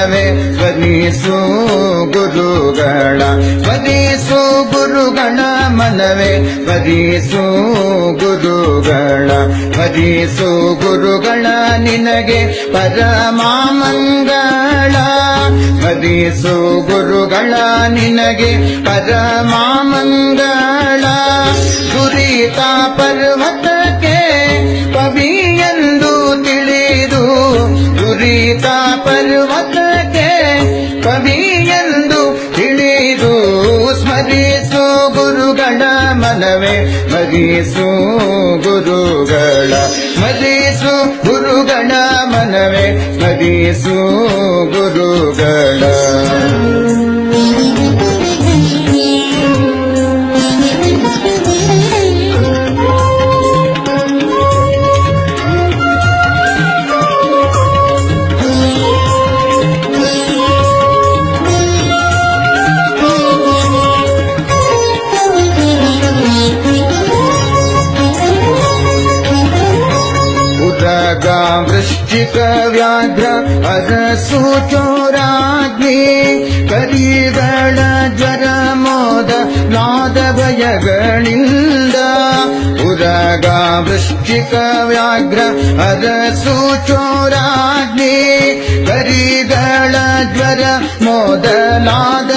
ಮನವೇ ಧ್ವನಿಸು ಗುರುಗಳ ಧ್ವನಿಸು ಗುರುಗಳ ಮನವೇ ಧ್ವನಿಸು ಗುರುಗಳ ಧ್ವನಿಸು ಗುರುಗಳ ನಿನಗೆ ಪರಮಾಮಂಗಳ ಧ್ವನಿಸು ಗುರುಗಳ ನಿನಗೆ ಪರಮಾಮಂಗಳ. ಗುರಿತಾ ಪರ್ವತಕ್ಕೆ ಸ್ಮರಿಸು ಗುರುಗಳ ಮರೀಸು ಗುರುಗಳ ಮನವೇ ಮರೀಸು ಗುರುಗಳ. ಉರಗ ವೃಶ್ಚಿಕ ವ್ಯಾಘ್ರ ಅರಸು ಚೋರಾಗ್ನಿ ಕರಿಗಳ ಜ್ವರ ಮೋದ, ನಾದ ಭಯಗಳಿಂದ. ಉರಗ ವೃಶ್ಚಿಕ ವ್ಯಾಘ್ರ ಅರಸು ಚೋರಾಗ್ನಿ ಕರಿಗಳ ಜ್ವರ ಮೊದಲಾದ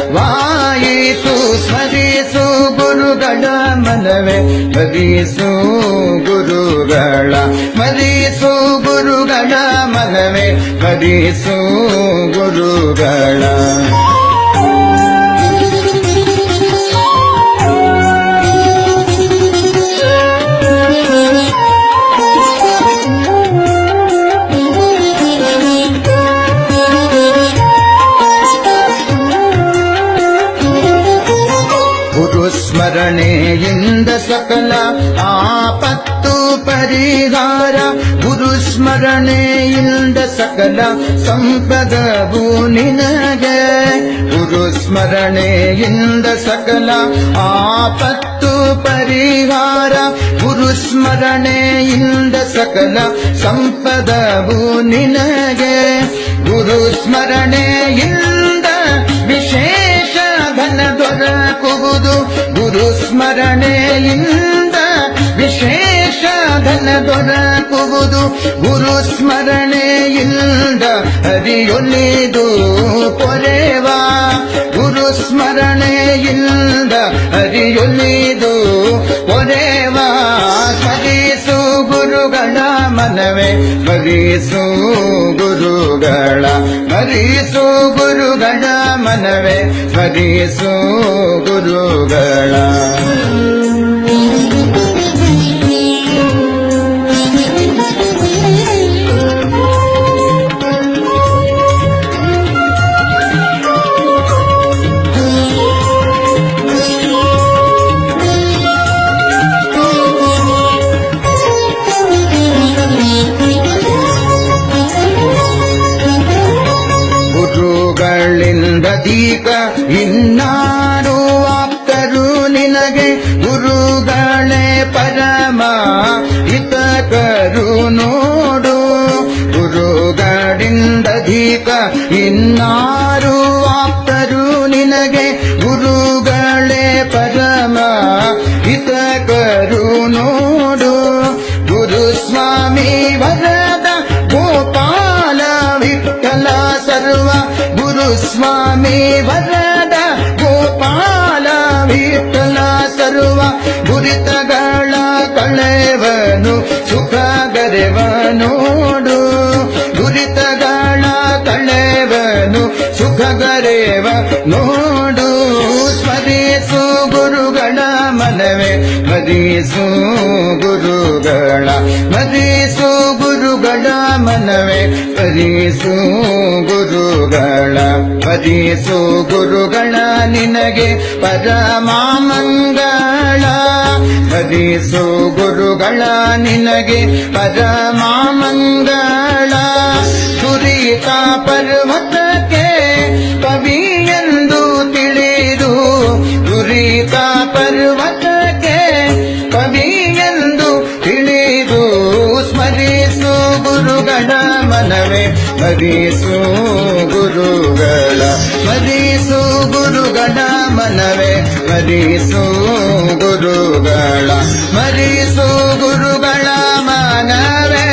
ಪರಿಹಾರವಾಯಿತು ಸ್ಮರಿಸು ಗುರುಗಳ ಮನವೇ ಸ್ಮರಿಸು ಗುರುಗಳ ಸ್ಮರಿಸು ಗುರುಗಳ ಮನವೇ ಸ್ಮರಿಸು ಗುರುಗಳ ಸ್ಮರಣೆಯಿಂದ ಸಕಲ ಆಪತ್ತು ಪರಿಹಾರ ಗುರು ಸ್ಮರಣೆಯಿಂದ ಸಕಲ ಸಂಪದವು ನಿನಗೆ ಗುರು ಸ್ಮರಣೆಯಿಂದ ಸಕಲ ಆಪತ್ತು ಪರಿಹಾರ ಗುರು ಸ್ಮರಣೆಯಿಂದ ಸಕಲ ಸಂಪದವು ನಿನಗೆ ಗುರು ಸ್ಮರಣೆಯಿಂದ ಸ್ಮರಣೆಯಿಂದ ವಿಶೇಷ ಧನ ದೊರಕುವುದು. ಗುರು ಸ್ಮರಣೆಯಿಂದ ಹರಿಯೊಲಿದು ಪೊರೆವ. ಗುರು ಸ್ಮರಣೆಯಿಂದ ಹರಿಯೊಲಿದು ಪೊರೆವ. ಸ್ಮರಿಸು ಗುರುಗಳ ಮನವೇ ಸ್ಮರಿಸು ಗುರುಗಳ ಸ್ಮರಿಸು ಗುರುಗಳ ಮನವೇ ಸ್ಮರಿಸು ಗುರುಗಳ ದೀಕ ಇನ್ನಾರು ಆಪ್ತರು ನಿನಗೆ ಗುರುಗಳೇ ಪರಮ. ಹಿತಕರು ನೋಡು ಗುರುಗಳಿಂದ ದೀಪ ಇನ್ನಾರು ಸ್ವಾಮಿ ವರದ ಗೋಪಾಲ ವಿಠಲ ಸರ್ವ ಗುರಿತಗಳ ಕಳೆವನು ಸುಖ ನೋಡು ಗುರಿತಗಳ ಕಳೆವನು ಸುಖ ಗರೆವ ನೋಡು ಸ್ಮರಿಸು ಗುರುಗಳ ಮನವೇ ಮರಿಸು ಗುರುಗಳ ಮರಿಸು ಗುರುಗಳ ಮನವೇ, ಸ್ಮರಿಸು ಗುರುಗಳ ಭಜಿಸು ಗುರುಗಳ ನಿನಗೆ ಪರಮಾಮಂಗಳ ಭಜಿಸು ಗುರುಗಳ ನಿನಗೆ ಪರಮಾಮಂಗಳ ಸುರಿತ ಪರ್ವತಕ್ಕೆ ಎಂದು ತಿಳಿದು, ದುರಿತ ಪರ್ವತಕ್ಕೆ ಸ್ಮರಿಸು ಗುರುಗಳ ಸ್ಮರಿಸು ಗುರುಗಳ ಮನವೇ ಸ್ಮರಿಸು ಗುರುಗಳ ಸ್ಮರಿಸು ಗುರುಗಳ